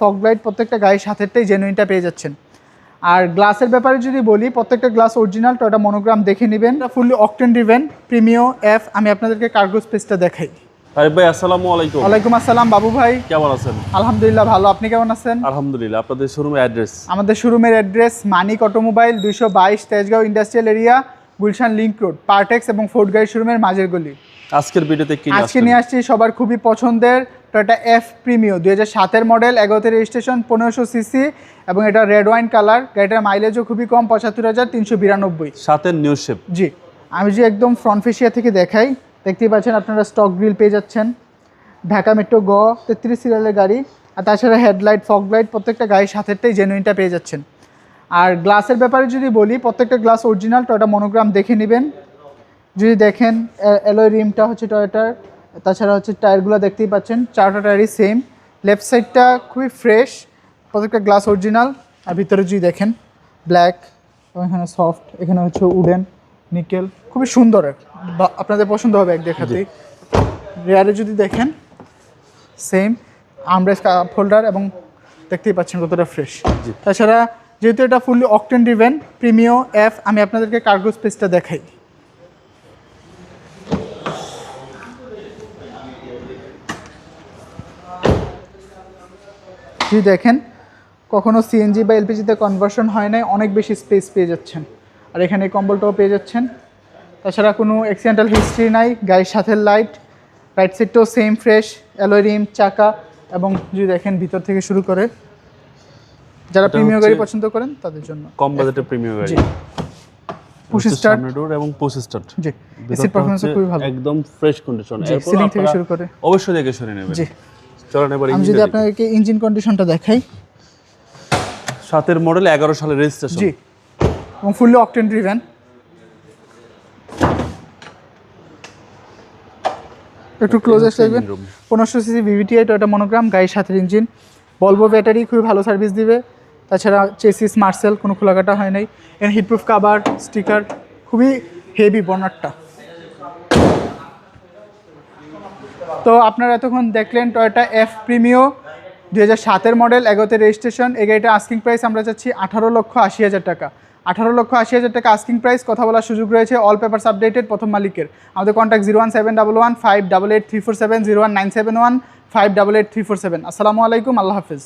Fog light প্রত্যেকটা গাড়ির সাথেরটাই জেনুইনটা পেয়ে যাচ্ছেন। আর গ্লাসের ব্যাপারে যদি বলি প্রত্যেকটা গ্লাস অরিজিনাল টয়টা মনোগ্রাম দেখে নেবেন। Fully octane driven Premio F আমি আপনাদেরকে কার্গো স্পেসটা দেখাই। আরিফ ভাই আসসালামু আলাইকুম। ওয়ালাইকুম আসসালাম বাবু ভাই। কেমন আছেন? আলহামদুলিল্লাহ ভালো। আপনি কেমন আছেন? আলহামদুলিল্লাহ আপনাদের শোরুমের অ্যাড্রেস আমাদের শোরুমের অ্যাড্রেস মানিক অটোমোবাইল দুইশো বাইশ Tejgaon industrial area Gulshan road Partex এবং গাড়ি শোরুমের মাঝের গলি। আজকের ভিডিওতে কি আজকে নিয়ে আসছি সবার খুবই পছন্দের টয়টা এফ প্রিমিও দুই হাজার সাতের মডেল এগারোতে রেজিস্ট্রেশন পনেরোশো সিসি এবং এটা রেড ওয়াইন কালার গাড়িটার মাইলেজও খুবই কম পঁচাত্তর হাজার তিনশো বিরানব্বই। সাথে নিউ শেপ জি আমি যে একদম ফ্রন্ট ফেসিয়া থেকে দেখাই দেখতেই পাচ্ছেন আপনারা স্টক গ্রিল পেয়ে যাচ্ছেন। ঢাকা মেট্রো গ তেত্রিশ সিরিয়ালের গাড়ি আর তাছাড়া হেডলাইট ফগ লাইট প্রত্যেকটা গাড়ির সাথেরটাই জেনুইনটা পেয়ে যাচ্ছেন। আর গ্লাসের ব্যাপারে যদি বলি প্রত্যেকটা গ্লাস অরিজিনাল টয়টা মনোগ্রাম দেখে নেবেন। যদি দেখেন অ্যালয় রিমটা হচ্ছে টয়োটার তাছাড়া হচ্ছে টায়ারগুলো দেখতেই পাচ্ছেন চারটা টায়ারই সেম লেফট সাইডটা খুবই ফ্রেশ প্রত্যেকটা গ্লাস অরিজিনাল আর ভিতরে যদি দেখেন ব্ল্যাক এবং এখানে সফট এখানে হচ্ছে উডেন নিকেল খুবই সুন্দর এক বা- আপনাদের পছন্দ হবে এক দেখাতেই। রেয়ারে যদি দেখেন সেম আমরেস ফোল্ডার এবং দেখতেই পাচ্ছেন কতটা ফ্রেশ তাছাড়া যেহেতু এটা fully octane driven Premio F আমি আপনাদেরকে কার্গো স্পেসটা দেখাই। যদি দেখেন কখনো সিএনজি বা এলপিজিতে কনভার্সন হয় নাই অনেক বেশি স্পেস পেয়ে যাচ্ছেন। আর এখানে কম্বলটাও পেয়ে যাচ্ছেন। তাছাড়া কোনো অ্যাক্সিডেন্টাল হিস্ট্রি নাই গাড়ির সাথে লাইট রাইট সাইডটাও সেম ফ্রেশ অ্যালোরিম চাকা এবং যদি দেখেন ভিতর থেকে শুরু করে যারা প্রিমিয়াম গাড়ি পছন্দ করেন তাদের জন্য। কম বাজেটের প্রিমিয়াম গাড়ি। পুশ স্টার্ট ডোর এবং পুশ স্টার্ট জি। এসির পারফরমেন্স খুবই ভালো। একদম ফ্রেশ কন্ডিশন এরপর থেকে শুরু করে। অবশ্যই দেখে শুনে নেবেন। জি। চলেন এবার আমি যদি আপনাদেরকে ইঞ্জিন কন্ডিশনটা দেখাই। সাতের মডেল এগারো সালের রেজিস্ট্রেশন জি। এবং ফুললি অকটেন ড্রিভেন একটু ক্লোজ দেখবেন। পনেরোশো সিসি ভিভিটিআই টয়টা মনোগ্রাম গাড়ির সাথে ইঞ্জিন বলব ব্যাটারি খুবই ভালো সার্ভিস দিবে। তাছাড়া চেসিস মার্সেল কোনো খোলাকাটা হয় নাই। এর হিটপ্রুফ কাভার স্টিকার খুবই হেভি বনারটা তো আপনারা এতক্ষণ দেখলেন টয়োটা এফ প্রিমিও দুই হাজার সাতের মডেল এগোতে রেজিস্ট্রেশন এই গাড়িটা আস্কিং প্রাইস আমরা চাচ্ছি আঠারো লক্ষ আশি হাজার টাকা। আঠারো লক্ষ আশি হাজার টাকা আস্কিং প্রাইস কথা বলার সুযোগ রয়েছে অল পেপার্স আপডেটেড প্রথম মালিকের। আমাদের contact zero one seven double one five double eight three four seven zero one nine seven one five double eight three four seven আসসালামু আলাইকুম, আল্লাহ হাফিজ।